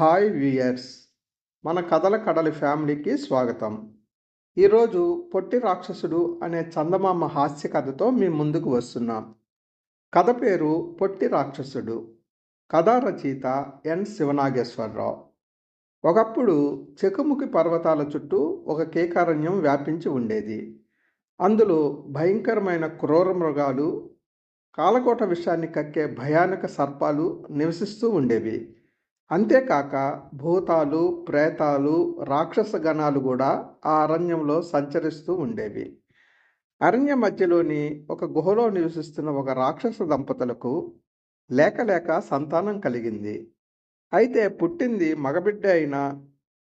Hi viewers మన కథల కడలి ఫ్యామిలీకి స్వాగతం. ఈరోజు పొట్టి రాక్షసుడు అనే చందమామ హాస్య కథతో మీ ముందుకు వస్తున్నాం. కథ పేరు పొట్టి రాక్షసుడు. కథా రచయిత ఎన్ శివనాగేశ్వరరావు. ఒకప్పుడు చెకుముకి పర్వతాల చుట్టూ ఒక కేకారణ్యం వ్యాపించి ఉండేది. అందులో భయంకరమైన క్రూర మృగాలు కాలకోట విషయాన్ని కక్కే భయానక సర్పాలు నివసిస్తూ ఉండేవి. అంతేకాక భూతాలు ప్రేతాలు రాక్షస గణాలు కూడా ఆ అరణ్యంలో సంచరిస్తూ ఉండేవి. అరణ్య మధ్యలోని ఒక గుహలో నివసిస్తున్న ఒక రాక్షస దంపతులకు లేక లేక సంతానం కలిగింది. అయితే పుట్టింది మగబిడ్డ అయినా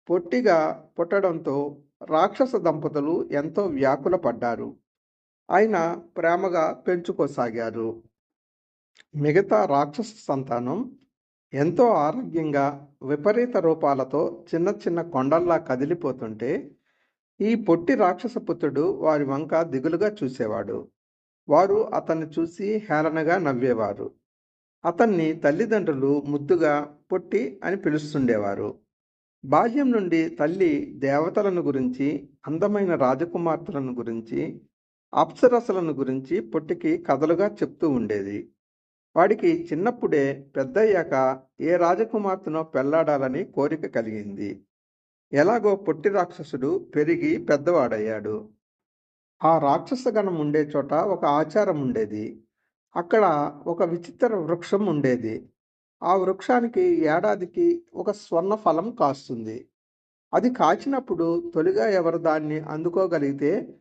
పొట్టిగా పుట్టడంతో రాక్షస దంపతులు ఎంతో వ్యాకుల పడ్డారు. ఆయన ప్రేమగా పెంచుకోసాగారు. మిగతా రాక్షస సంతానం ఎంతో ఆరోగ్యంగా విపరీత రూపాలతో చిన్న చిన్న కొండల్లా కదిలిపోతుంటే ఈ పొట్టి రాక్షస పుత్రుడు వారి వంక దిగులుగా చూసేవాడు. వారు అతన్ని చూసి హేళనగా నవ్వేవారు. అతన్ని తల్లిదండ్రులు ముద్దుగా పొట్టి అని పిలుస్తుండేవారు. బాల్యం నుండి తల్లి దేవతలను గురించి అందమైన రాజకుమార్తెలను గురించి అప్సరసలను గురించి పొట్టికి కథలుగా చెప్తూ ఉండేది. వాడికి చిన్నప్పుడే పెద్దయ్యాక ఏ రాజకుమార్తెనో పెళ్ళాడాలని కోరిక కలిగింది. ఎలాగో పొట్టి రాక్షసుడు పెరిగి పెద్దవాడయ్యాడు. ఆ రాక్షస గణం ఉండే చోట ఒక ఆచారం ఉండేది. అక్కడ ఒక విచిత్ర వృక్షం ఉండేది. ఆ వృక్షానికి ఏడాదికి ఒక స్వర్ణ ఫలం కాస్తుంది. అది కాచినప్పుడు తొలిగా ఎవరు దాన్ని అందుకోగలిగితే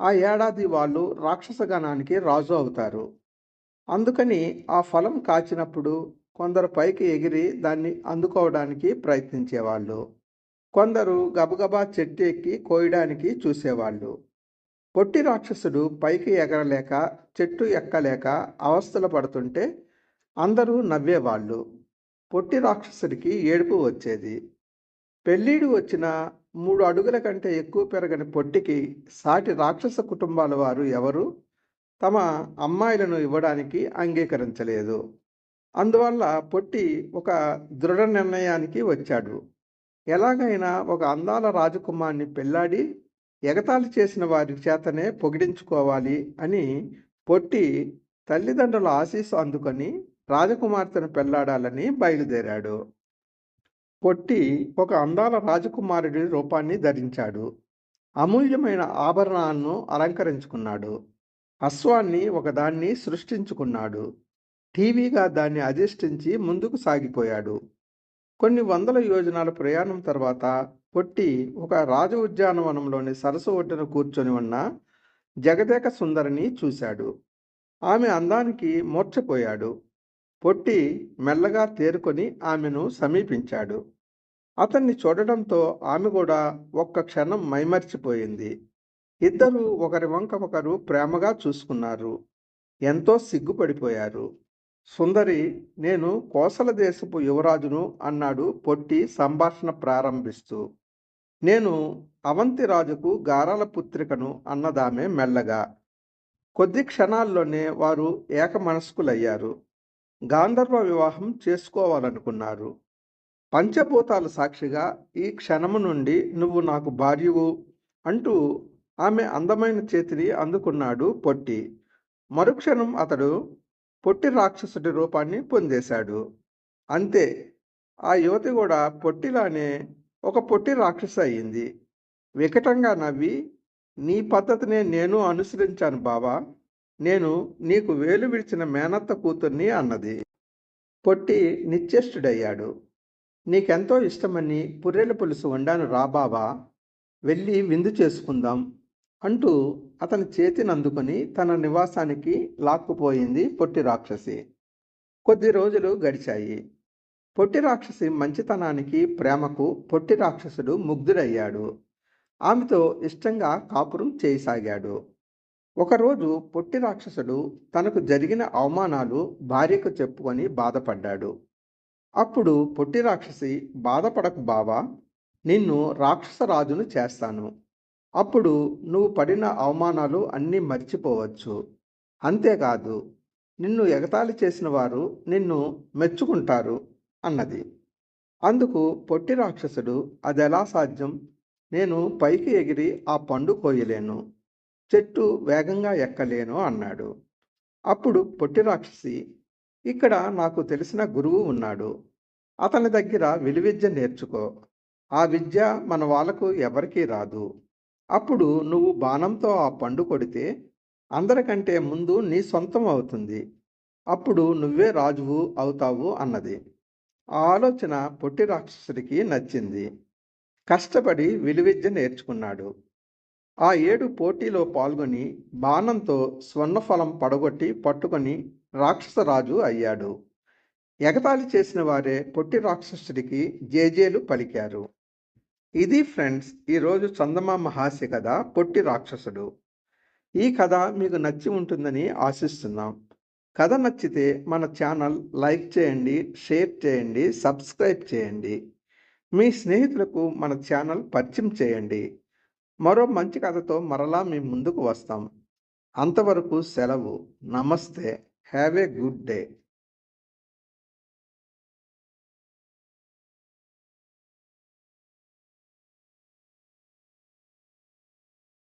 ఆ ఏడాది వాళ్ళు రాక్షస గణానికి రాజు అవుతారు. అందుకని ఆ ఫలం కాచినప్పుడు కొందరు పైకి ఎగిరి దాన్ని అందుకోవడానికి ప్రయత్నించేవాళ్ళు. కొందరు గబగబా చెట్టు ఎక్కి కోయడానికి చూసేవాళ్ళు. పొట్టి రాక్షసుడు పైకి ఎగరలేక చెట్టు ఎక్కలేక అవస్థలు పడుతుంటే అందరూ నవ్వేవాళ్ళు. పొట్టి రాక్షసుడికి ఏడుపు వచ్చేది. పెళ్ళీడు వచ్చిన మూడు అడుగుల కంటే ఎక్కువ పెరగని పొట్టికి సాటి రాక్షస కుటుంబాల వారు ఎవరు? తమ అమ్మాయిలను ఇవ్వడానికి అంగీకరించలేదు. అందువల్ల పొట్టి ఒక దృఢ నిర్ణయానికి వచ్చాడు. ఎలాగైనా ఒక అందాల రాజకుమార్ని పెళ్ళాడి ఎగతాళి చేసిన వారి చేతనే పొగిడించుకోవాలి అని పొట్టి తల్లిదండ్రుల ఆశీస్సు అందుకొని రాజకుమార్తెను పెళ్ళాడాలని బయలుదేరాడు. పొట్టి ఒక అందాల రాజకుమారుడి రూపాన్ని ధరించాడు. అమూల్యమైన ఆభరణాలను అలంకరించుకున్నాడు. అశ్వాన్ని ఒకదాన్ని సృష్టించుకున్నాడు. టీవీగా దాన్ని అధిష్ఠించి ముందుకు సాగిపోయాడు. కొన్ని వందల యోజనాల ప్రయాణం తర్వాత పొట్టి ఒక రాజ ఉద్యానవనంలోని సరస్సు ఒడ్డున కూర్చొని ఉన్న జగదేక సుందరిని చూశాడు. ఆమె అందానికి మూర్చపోయాడు పొట్టి మెల్లగా తేరుకొని ఆమెను సమీపించాడు. అతన్ని చూడడంతో ఆమె కూడా ఒక్క క్షణం మైమర్చిపోయింది. ఇద్దరు ఒకరి వంక ఒకరు ప్రేమగా చూసుకున్నారు. ఎంతో సిగ్గుపడిపోయారు. సుందరి నేను కోసల దేశపు యువరాజును అన్నాడు పొట్టి సంభాషణ ప్రారంభిస్తూ. నేను అవంతి రాజుకు గారాల పుత్రికను అన్నదామె మెల్లగా. కొద్ది క్షణాల్లోనే వారు ఏక మనస్కులయ్యారు గాంధర్వ వివాహం చేసుకోవాలనుకున్నారు. పంచభూతాల సాక్షిగా ఈ క్షణము నుండి నువ్వు నాకు భార్యవు అంటూ ఆమె అందమైన చేతిని అందుకున్నాడు పొట్టి. మరుక్షణం అతడు పొట్టి రాక్షసుడి రూపాన్ని పొందేశాడు. అంతే ఆ యువతి కూడా పొట్టిలానే ఒక పొట్టి రాక్షస అయింది. వికటంగా నవ్వి నీ పద్ధతినే నేను అనుసరించాను బావా నేను నీకు వేలు విడిచిన మేనత్త కూతుర్ని అన్నది. పొట్టి నిశ్చేష్టుడయ్యాడు. నీకెంతో ఇష్టమని పుర్రెల పులుసు వండాను రా బావా వెళ్ళి విందు చేసుకుందాం అంటూ అతని చేతిని అందుకొని తన నివాసానికి లాక్కుపోయింది పొట్టి రాక్షసి. కొద్ది రోజులు గడిచాయి. పొట్టి రాక్షసి మంచితనానికి ప్రేమకు పొట్టి రాక్షసుడు ముగ్ధుడయ్యాడు. ఆమెతో ఇష్టంగా కాపురం చేయసాగాడు. ఒకరోజు పొట్టి రాక్షసుడు తనకు జరిగిన అవమానాలు భార్యకు చెప్పుకొని బాధపడ్డాడు. అప్పుడు పొట్టి రాక్షసి బాధపడకు బావా నిన్ను రాక్షసరాజును చేస్తాను. అప్పుడు నువ్వు పడిన అవమానాలు అన్నీ మర్చిపోవచ్చు. అంతేకాదు నిన్ను ఎగతాళి చేసిన వారు నిన్ను మెచ్చుకుంటారు అన్నది. అందుకు పొట్టి రాక్షసుడు అదెలా సాధ్యం? నేను పైకి ఎగిరి ఆ పండు కోయలేను. చెట్టు వేగంగా ఎక్కలేను అన్నాడు. అప్పుడు పొట్టి రాక్షసి ఇక్కడ నాకు తెలిసిన గురువు ఉన్నాడు. అతని దగ్గర విలువిద్య నేర్చుకో. ఆ విద్య మన వాళ్ళకు ఎవరికీ రాదు. అప్పుడు నువ్వు బాణంతో ఆ పండు కొడితే అందరికంటే ముందు నీ సొంతం అవుతుంది. అప్పుడు నువ్వే రాజువు అవుతావు అన్నది. ఆ ఆలోచన పొట్టి రాక్షసుడికి నచ్చింది. కష్టపడి విలువిద్య నేర్చుకున్నాడు. ఆ ఏడు పోటీలో పాల్గొని బాణంతో స్వర్ణఫలం పడగొట్టి పట్టుకొని రాక్షసరాజు అయ్యాడు. ఎగతాళి చేసిన వారే పొట్టి రాక్షసుడికి జేజేలు పలికారు. ఇది ఫ్రెండ్స్ ఈరోజు చందమామ హాస్య కథ పొట్టి రాక్షసుడు. ఈ కథ మీకు నచ్చి ఉంటుందని ఆశిస్తున్నాం. కథ నచ్చితే మన ఛానల్ లైక్ చేయండి షేర్ చేయండి సబ్స్క్రైబ్ చేయండి. మీ స్నేహితులకు మన ఛానల్ పరిచయం చేయండి. మరో మంచి కథతో మరలా మీ ముందుకు వస్తాం. అంతవరకు సెలవు. నమస్తే. Have a good day.